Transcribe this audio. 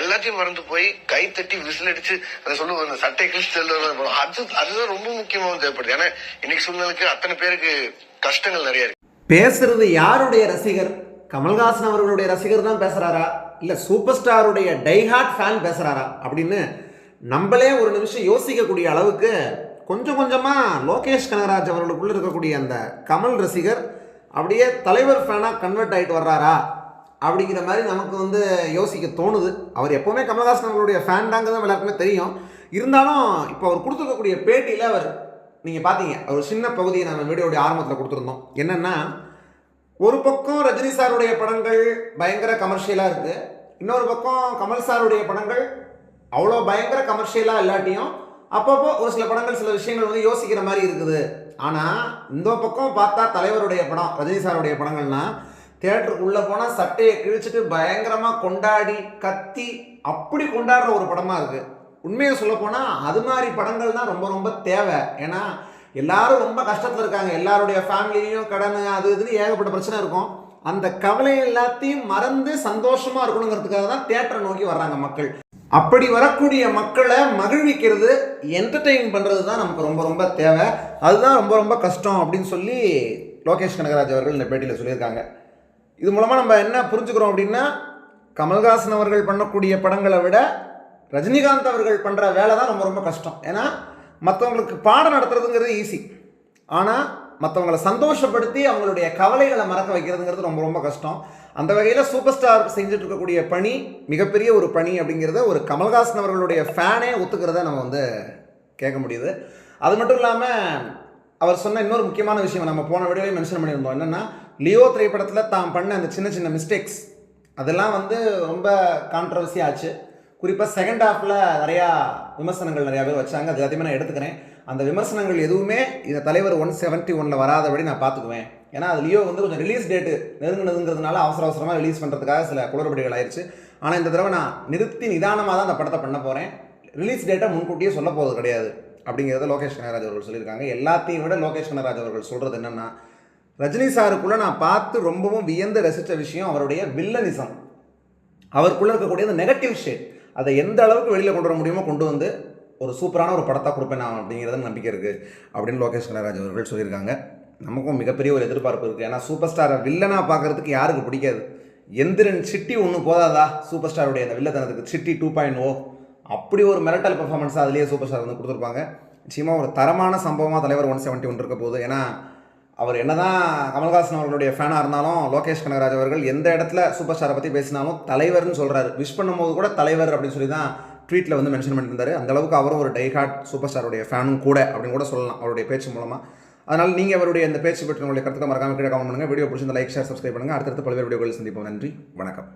எல்லாத்தையும் மறந்து போய் கை தட்டி விசில் அடிச்சு அதை சொல்லுவோம் அந்த சட்டை கிழிச்சு அது அதுதான் ரொம்ப முக்கியமாகவும் தேவைப்படுது. ஏன்னா இன்னைக்கு சூழ்நிலைக்கு அத்தனை பேருக்கு கஷ்டங்கள் நிறைய இருக்கு. பேசுறது யாருடைய ரசிகர்? கமல்ஹாசன் அவர்களுடைய ரசிகர் தான் பேசுறாரா? இல்ல சூப்பர் ஸ்டாருடைய டைஹார்ட் ஃபேன் பேசுறாரா? அப்படின்னு நம்மளே ஒரு நிமிஷம் யோசிக்கக்கூடிய அளவுக்கு கொஞ்சம் கொஞ்சமாக லோகேஷ் கனகராஜ் அவர்களுக்குள்ளே இருக்கக்கூடிய அந்த கமல் ரசிகர் அப்படியே தலைவர் ஃபேனாக கன்வெர்ட் ஆகிட்டு வர்றாரா? அப்படிங்கிற மாதிரி நமக்கு வந்து யோசிக்க தோணுது. அவர் எப்போவுமே கமல்ஹாசன் அவர்களுடைய ஃபேன்டாங்கிறது எல்லாருக்குமே தெரியும். இருந்தாலும் இப்போ அவர் கொடுத்துருக்கக்கூடிய பேட்டியில் அவர் நீங்கள் பார்த்தீங்க அவர் சின்ன பகுதியை நம்ம வீடியோடைய ஆரம்பத்தில் கொடுத்துருந்தோம். என்னென்னா ஒரு பக்கம் ரஜினி சாருடைய படங்கள் பயங்கர கமர்ஷியலாக இருக்குது இன்னொரு பக்கம் கமல் சாருடைய படங்கள் அவ்வளோ பயங்கர கமர்ஷியலாக இல்லாட்டியும் அப்பப்போ ஒரு சில படங்கள் சில விஷயங்கள் வந்து யோசிக்கிற மாதிரி இருக்குது. ஆனால் இந்த பக்கம் பார்த்தா தலைவருடைய படம் ரஜினி சாருடைய படங்கள்னா தேட்டருக்கு உள்ளே போனால் சட்டையை கிழிச்சிட்டு பயங்கரமாக கொண்டாடி கத்தி அப்படி கொண்டாடுற ஒரு படமாக இருக்குது உண்மையை சொல்லப்போனால் அது மாதிரி படங்கள் தான் ரொம்ப ரொம்ப தேவை. ஏன்னா எல்லாரும் ரொம்ப கஷ்டத்தில் இருக்காங்க. எல்லாருடைய ஃபேமிலியும் கடன் அது இதுன்னு ஏகப்பட்ட பிரச்சனை இருக்கும். அந்த கவலை எல்லாத்தையும் மறந்து சந்தோஷமாக இருக்கணுங்கிறதுக்காக தான் தேட்டரை நோக்கி வர்றாங்க மக்கள். அப்படி வரக்கூடிய மக்களை மகிழ்விக்கிறது என்டர்டெயின் பண்ணுறது தான் நமக்கு ரொம்ப ரொம்ப தேவை. அதுதான் ரொம்ப ரொம்ப கஷ்டம் அப்படின்னு சொல்லி லோகேஷ் கனகராஜ் அவர்கள் இந்த பேட்டியில் சொல்லியிருக்காங்க. இது மூலமாக நம்ம என்ன புரிஞ்சுக்கிறோம் அப்படின்னா கமல்ஹாசன் அவர்கள் பண்ணக்கூடிய படங்களை விட ரஜினிகாந்த் அவர்கள் பண்ணுற வேலை தான் ரொம்ப ரொம்ப கஷ்டம். ஏன்னா மற்றவங்களுக்கு பாடம் நடத்துறதுங்கிறது ஈஸி ஆனால் மற்றவங்களை சந்தோஷப்படுத்தி அவங்களுடைய கவலைகளை மறக்க வைக்கிறதுங்கிறது ரொம்ப ரொம்ப கஷ்டம். அந்த வகையில் சூப்பர் ஸ்டார் செஞ்சுட்டு இருக்கக்கூடிய பணி மிகப்பெரிய ஒரு பணி அப்படிங்கிறத ஒரு கமல்ஹாசன் அவர்களுடைய ஃபேனே ஒத்துக்கிறத நம்ம வந்து கேட்க முடியுது. அது மட்டும் இல்லாமல் அவர் சொன்ன இன்னொரு முக்கியமான விஷயம் நம்ம போன வீடியோவே மென்ஷன் பண்ணியிருந்தோம். என்னென்னா லியோ திரைப்படத்தில் தான் பண்ண அந்த சின்ன சின்ன மிஸ்டேக்ஸ் அதெல்லாம் வந்து ரொம்ப கான்ட்ரவர்சி ஆச்சு. குறிப்பாக செகண்ட் ஹாஃபில் நிறையா விமர்சனங்கள் நிறையா பேர் வச்சாங்க. அது அதிகமாக நான் எடுத்துக்கிறேன். அந்த விமர்சனங்கள் எதுவுமே இந்த தலைவர் ஒன் செவன்ட்டி ஒனில் வராதபடி நான் பார்த்துக்குவேன். ஏன்னா அது லியோ வந்து கொஞ்சம் ரிலீஸ் டேட்டு நெருங்கினதுங்கிறதுனால அவசர அவசரமாக ரிலீஸ் பண்ணுறதுக்காக சில குளறுபடிகள் ஆயிடுச்சு ஆனால் இந்த தடவை நான் நிறுத்தி நிதானமாக தான் அந்த படத்தை பண்ண போகிறேன் ரிலீஸ் டேட்டை முன்கூட்டியே சொல்ல போகிறது கிடையாது. அப்படிங்கிறத லோகேஷ் கனராஜ் அவர்கள் சொல்லியிருக்காங்க. எல்லாத்தையும் விட லோகேஷ் கனராஜ் அவர்கள் சொல்கிறது என்னென்னா ரஜினி சாருக்குள்ளே நான் பார்த்து ரொம்பவும் வியந்து ரசித்த விஷயம் அவருடைய வில்லனிசம். அவருக்குள்ளே இருக்கக்கூடிய அந்த நெகட்டிவ் ஷேட் அதை எந்த அளவுக்கு வெளியில் கொண்டு வர முடியுமோ கொண்டு வந்து ஒரு சூப்பரான ஒரு படத்தை கொடுப்பேன் நான் அப்படிங்கிறது நம்பிக்கை இருக்குது அப்படின்னு லோகேஷ் கனகராஜ் அவர்கள் சொல்லியிருக்காங்க. நமக்கும் மிகப்பெரிய ஒரு எதிர்பார்ப்பு இருக்குது ஏன்னா சூப்பர் ஸ்டாரை வில்லனாக பார்க்குறதுக்கு யாருக்கு பிடிக்காது? எந்திரன் சிட்டி ஒன்று போதாதா? சூப்பர் ஸ்டாருடைய அந்த வில்லத்தனத்துக்கு சிட்டி டூ பாயிண்ட் ஓ அப்படி ஒரு மிரட்டல் பெர்ஃபார்மன்ஸ் அதுலேயே சூப்பர் ஸ்டார் வந்து கொடுத்துருப்பாங்க. நிச்சயமாக ஒரு தரமான சம்பவமாக தலைவர் ஒன் செவன்ட்டி ஒன் இருக்க போகுது. ஏன்னா அவர் என்னதான் கமல்ஹாசன் அவர்களுடைய ஃபேனாக இருந்தாலும் லோகேஷ் கனகராஜ் அவர்கள் எந்த இடத்துல சூப்பர் ஸ்டாரை பற்றி பேசினாலும் தலைவர்னு சொல்கிறாரு விஷ் பண்ணும்போது கூட தலைவர் அப்படின்னு சொல்லி தான் ட்வீட்டில் வந்து மென்ஷன் பண்ணியிருந்தார். அந்தளவுக்கு அவரும் ஒரு டைஹார்ட் சூப்பர் ஸ்டாருடைய ஃபேனும் கூட அப்படின்னு கூட சொல்லலாம் அவருடைய பேச்சு மூலமாக அதனால் நீங்கள் அவருடைய இந்த பேச்சு பற்றி உங்களுடைய கருத்துக்கு மறக்காமல் கீழே கமெண்ட் பண்ணுங்கள் வீடியோ பிடிச்சிருந்த லைக் ஷேர் சப்ஸ்கிரைப் பண்ணுங்கள் அடுத்தடுத்து பல்வேறு வீடியோக்கள் சந்திப்போம். நன்றி. வணக்கம்.